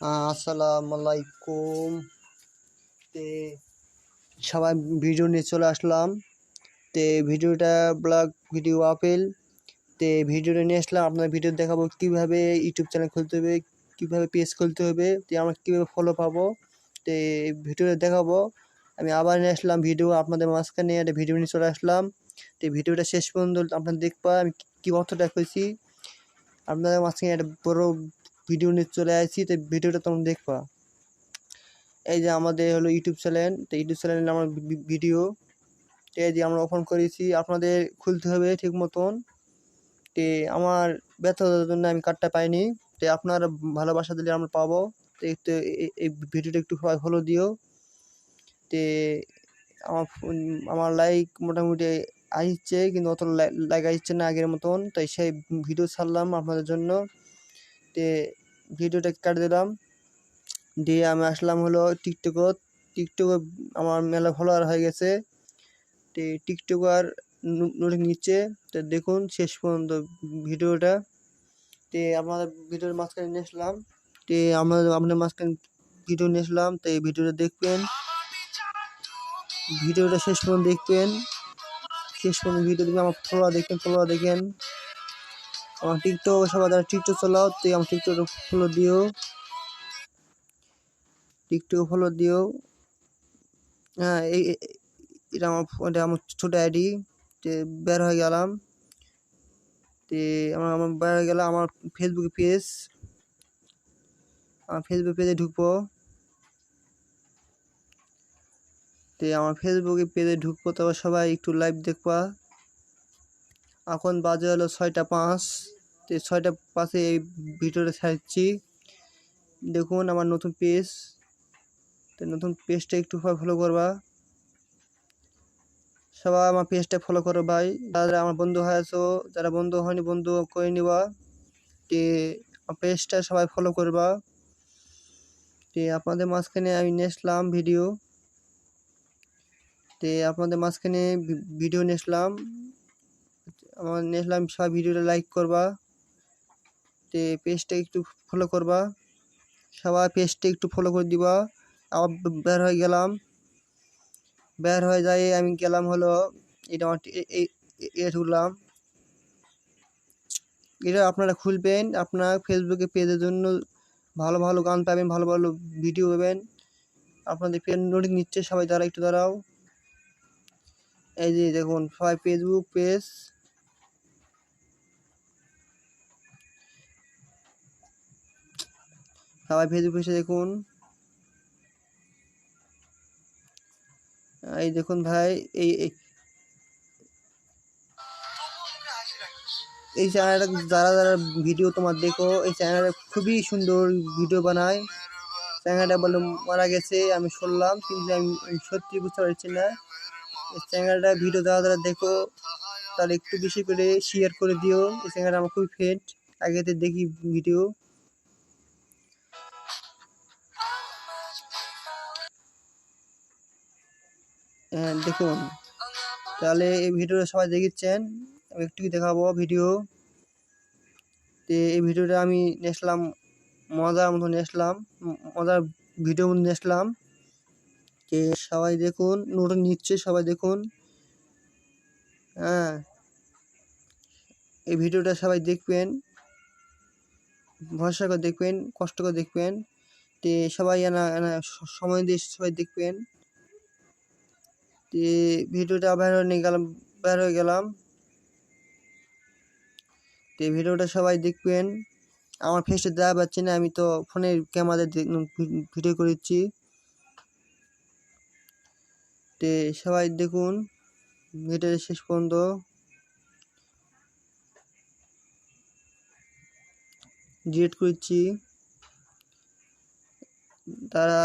আসসালামু আলাইকুম তে সবাই ভিডিও নিয়ে চলে আসলাম। তে ভিডিওটা ব্লগ ভিডিও আপেল। তে ভিডিওটা নিয়ে আসলাম আপনার ভিডিও দেখাবো কীভাবে ইউটিউব চ্যানেল খুলতে হবে, কীভাবে পেজ খুলতে হবে, তে আমরা কীভাবে ফলো পাবো, তে ভিডিওটা দেখাবো। আমি আবার নিয়ে আসলাম ভিডিও, আপনাদের মাঝখানে একটা ভিডিও নিয়ে চলে আসলাম। তো ভিডিওটা শেষ পর্যন্ত আপনারা দেখবা আমি কী অর্থটা কইছি। আপনাদের মাঝখানে একটা বড় ভিডিও নিয়ে চলে আসছি, তো ভিডিওটা তোমরা দেখবা। এই যে আমাদের হলো ইউটিউব চ্যানেল, তো ইউটিউব চ্যানেলে আমার ভিডিও। তো এই যে আমরা ওপেন করেছি, আপনাদের খুলতে হবে ঠিক মতন। তে আমার ব্যর্থতার জন্য আমি কার্ডটা পাইনি, তো আপনার ভালোবাসা দিলে আমরা পাবো। তো একটু এই ভিডিওটা একটু সবাই ফলো দিও। তে আমার আমার লাইক মোটামুটি আসছে, কিন্তু অত লাইক আসছে না আগের মতন। তাই সেই ভিডিও ছাড়লাম আপনাদের জন্য। তে ভিডিওটা কাট দিলাম। দিয়ে আমি আসলাম হলো টিকটকত টিকটক আমার মেলা ফলোয়ার হয়ে গেছে। তে টিকটকার নোটিক নিচ্ছে। তো দেখুন শেষ পর্যন্ত ভিডিওটা তে আপনাদের ভিডিওর মাঝখানে নিয়ে আসলাম। তে আমরা আপনার মাঝখানে ভিডিও নিয়ে আসলাম। তো এই ভিডিওটা দেখবেন। ভিডিওটা শেষ পর্যন্ত দেখবেন। শেষ পর্যন্ত ভিডিও দেখবেন। আমার ফলোয়ার দেখবেন ফলোয়ার দেখেন। আমার টিকটক সবাই যারা টিকটক চালাও, তুই আমার টিকটক ফলো দিও। টিকটক ফলো দিও। হ্যাঁ এই এটা আমার এটা আমার ছোটো আইডি বের হয়ে গেলাম। তে আমার আমার বের হয়ে গেলাম আমার ফেসবুক পেজ আমার ফেসবুক পেজে ঢুকবো। তে আমার ফেসবুকে পেজে ঢুকবো তবে সবাই একটু লাইভ দেখবা। এখন বাজে হলো ছয়টা পাঁচ। তে ছয়টা পাঁচে এই ভিডিওটা ছাড়ছি। দেখুন আমার নতুন পেজ তো নতুন পেজটা একটু ফলো করবা। সবাই আমার পেজটা ফলো করো ভাই। যারা আমার বন্ধু হয়েছো যারা বন্ধু হয়নি, বন্ধু করে নিবা? তে আমার পেজটা সবাই ফলো করবা। তে আপনাদের মাঝখানে আমি নেসলাম ভিডিও তে আপনাদের মাঝখানে ভিডিও নিয়ে আসলাম আমার নিয়ে আসলাম সবাই ভিডিওটা লাইক করবা। তে পেজটা একটু ফলো করবা। সবার পেজটা একটু ফলো করে দিবা। আবার বের হয়ে গেলাম। বের হয়ে যাই, আমি গেলাম হলো, এটা আমার এ- ঢুকলাম এটা আপনারা খুলবেন, আপনার ফেসবুকে পেজের জন্য ভালো ভালো গান পাবেন, ভালো ভালো ভিডিও পাবেন। আপনাদের পেজ নোটিং নিচ্ছে, সবাই দাঁড়া একটু দাঁড়াও। এই যে দেখুন, সবাই ফেসবুক পেজ সবাই ফেসবুক পেজে দেখুন। এই দেখুন ভাই, এই, এই- চ্যানেলটা যারা যারা ভিডিও তোমার দেখো, এই চ্যানেলটা খুবই সুন্দর ভিডিও বানায়। চ্যানেলটা বলে, মারা গেছে, আমি শুনলাম, কিন্তু আমি সত্যি বুঝতে পারছি না। এই চ্যানেলটা ভিডিও যারা যারা দেখো, তাহলে একটু বেশি করে শেয়ার করে দিও। এই চ্যানেলটা আমার খুবই ফেট আগেতে দেখি ভিডিও দেখুন তাহলে এই ভিডিওটা সবাই দেখিচ্ছেন আমি একটু দেখাবো ভিডিও। তো এই ভিডিওটা আমি নিয়ে আসলাম মজার মতো নিয়ে আসলাম ম- মজার ভিডিও মতো নিয়ে আসলাম যে সবাই দেখুন নোটটা নিচ্ছে, সবাই দেখুন। হ্যাঁ এই ভিডিওটা সবাই দেখবেন, ভরসা করে দেখবেন, কষ্ট করে দেখবেন। তে সবাই সময় দিয়ে সবাই দেখবেন। তে ভিডিওটা বের নিয়ে গেলাম, বের হয়ে গেলাম। তো ভিডিওটা সবাই দেখবেন। আমার ফেসটা দেওয়া পাচ্ছি না, আমি তো ফোনের ক্যামেরা ভিডিও করেছি। তে সবাই দেখুন, ভিডিওটা শেষ পর্যন্ত। ডিলিট করেছি। তারা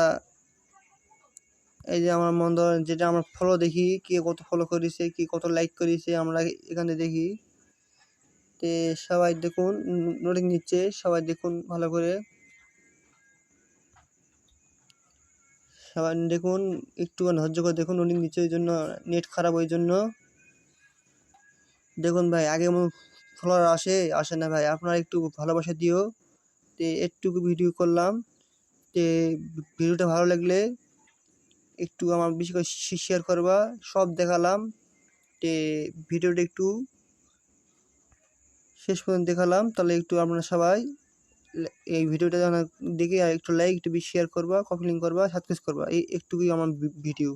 এই যে আমার মন যেটা আমরা ফলো দেখি, কে কত ফলো করেছে, কে কত লাইক করেছে, আমরা এখানে দেখি। তে সবাই দেখুন নোটিং নিচ্ছে, সবাই দেখুন ভালো করে। সবাই দেখুন একটু ধৈর্য করে দেখুন নোটিং নিচ্ছে ওই জন্য নেট খারাপ ওই জন্য। দেখুন ভাই, আগে ফলোয়ার আসে আসে না ভাই, আপনারা একটু ভালোবাসা দিও। তে একটু ভিডিও করলাম। তে ভিডিওটা ভালো লাগলে একটু আমার বেশি করে শেয়ার করবা, সব দেখালাম। তে ভিডিওটা একটু শেষ পর্যন্ত দেখালাম, তাহলে একটু আপনারা সবাই এই ভিডিওটা দেখে আর একটু লাইক একটু শেয়ার করবা কপি লিঙ্ক করবা সাবস্ক্রাইব করবা, এই একটুকুই আমার ভিডিও